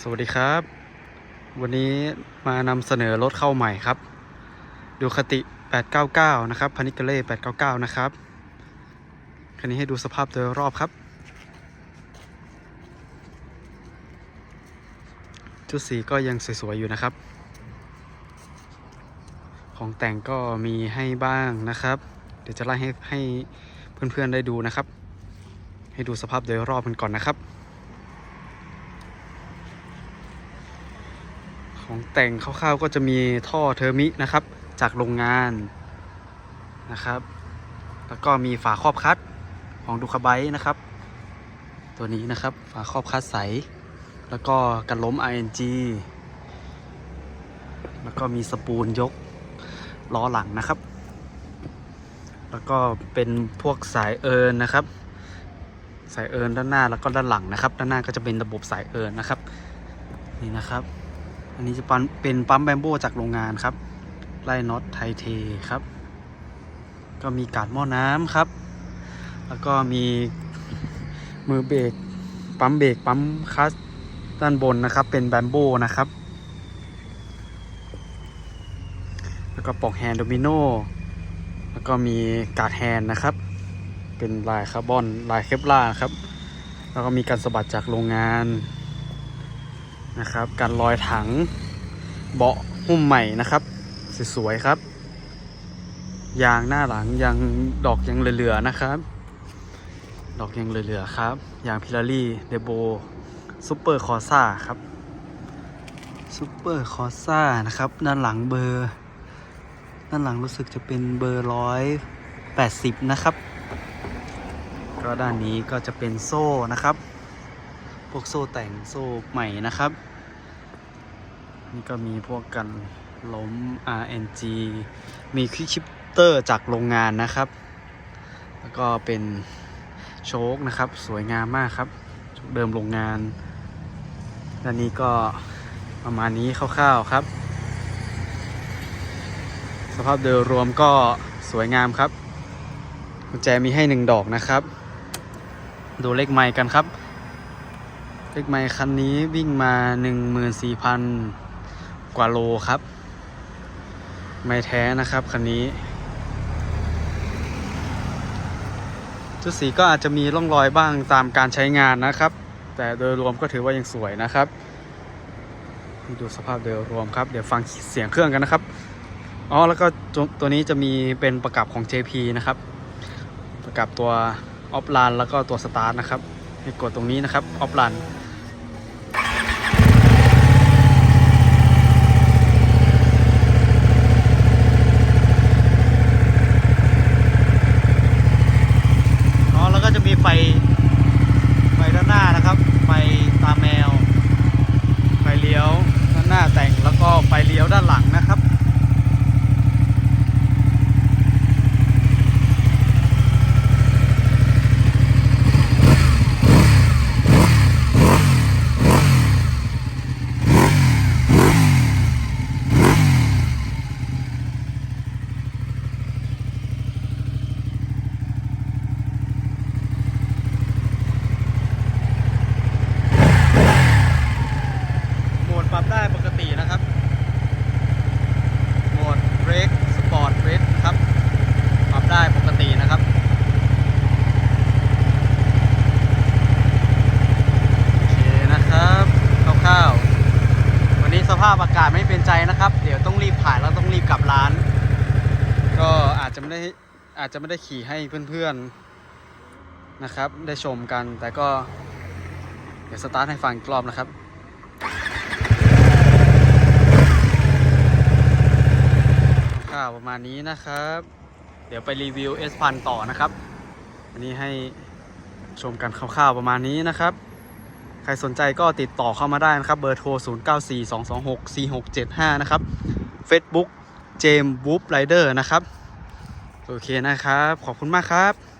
สวัสดีครับ วันนี้มานำเสนอรถเข้าใหม่ครับ ดูคติ 899 นะครับพานิกเล่899 นะครับ คันนี้ให้ดูสภาพโดยรอบครับชุดสีก็ยังสวย ๆ อยู่นะครับ ของแต่งก็มีให้บ้างนะครับ เดี๋ยวจะไล่ให้ให้เพื่อน ๆ ได้ดูนะครับ ให้ดูสภาพโดยรอบกันก่อนนะครับ ของแต่งคร่าวๆก็จะมีท่อเทอร์มินะครับ จากโรงงานนะครับ แล้วก็มีฝาครอบคัดของดูคาไบนะครับ ตัวนี้นะครับฝาครอบคัดใส แล้วก็กันล้ม ING แล้วก็มีสปูลยกล้อหลังนะครับ แล้วก็เป็นพวกสายเอินนะครับ สายเอินด้านหน้าแล้วก็ด้านหลังนะครับ ด้านหน้าก็จะเป็นระบบสายเอินนะครับ นี่นะครับ อันนี้จะเป็นปั๊มแบมโบจากโรงงานครับ ไล่น็อตไทเทครับ ก็มีการหม้อน้ำครับ แล้วก็มีมือเบรกปั๊มเบรกปั๊มคลัสด้านบนนะครับ เป็นแบมโบนะครับ แล้วก็ปอกแฮนด์โดมิโนแล้วก็มีกาดแฮนด์นะครับ เป็นลายคาร์บอนลายเคปลาร์ครับ แล้วก็มีการสะบัดจากโรงงาน นะครับการลอยถังเบาะหุ้มใหม่นะครับสวยๆครับ ยางหน้าหลังยังดอกยังเหลือๆนะครับ ดอกยังเหลือๆครับยางพิลารี่เดโบซูเปอร์คอซ่าครับซูเปอร์คอซ่านะครับ ด้านหลังเบอร์ ด้านหลังรู้สึกจะเป็นเบอร์ร้อยแปดสิบนะครับ ก็ด้านนี้ก็จะเป็นโซ่นะครับ พวกโซ่แต่งโซ่ใหม่นะครับ นี่ก็มีพวกกันล้ม RNG มีควิกชิปเตอร์จากโรงงานนะครับ แล้วก็เป็นโชคนะครับ สวยงามมากครับเดิมโรงงานด้านนี้ก็ประมาณนี้คร่าวๆครับ สภาพโดยรวมก็สวยงามครับกุญแจมีให้หนึ่งดอกนะครับ ดูเลขไมค์กันครับ เลขไมค์คันนี้วิ่งมา 14,000 กว่าโลครับ ไม่แท้นะครับคันนี้ชุดสีก็อาจจะมีร่องรอยบ้างตามการใช้งานนะครับ แต่โดยรวมก็ถือว่ายังสวยนะครับ ดูสภาพโดยรวมครับ เดี๋ยวฟังเสียงเครื่องกันนะครับ อ๋อ แล้วก็ตัวตัวนี้จะมีเป็นประกับของ JP นะครับ ประกับตัวออฟไลน์แล้วก็ตัวสตาร์ทนะครับให้กดตรงนี้นะครับ ออฟไลน์ อ๋อ แล้วก็จะมีไฟ ไฟด้านหน้านะครับ ไฟตาแมว ไฟเลี้ยวด้านหน้าแต่ง แล้วก็ไฟ เลี้ยวด้านหลังนะครับ โหมดปรับได้ปกตินะครับ โหมดเบรกสปอร์ตเบรกครับ ปรับได้ปกตินะครับ โอเคนะครับคร่าวๆ วันนี้ สภาพอากาศไม่เป็นใจนะครับ เดี๋ยวต้องรีบถ่ายแล้วต้องรีบกลับร้าน ก็อาจจะไม่ได้อาจจะไม่ได้ขี่ให้เพื่อนๆนะครับ ได้ชมกันแต่ก็ เดี๋ยวสตาร์ทให้ฟังอีกรอบนะครับข่าวประมาณนี้นะครับ เดี๋ยวไปรีวิว S พันต่อนะครับ อันนี้ให้ชมกันคร่าวๆประมาณนี้นะครับ ใครสนใจก็ติดต่อเข้ามาได้นะครับ เบอร์โทร 0942264675 นะครับ Facebook เจมส์วูฟไรเดอร์นะครับ โอเคนะครับ ขอบคุณมากครับ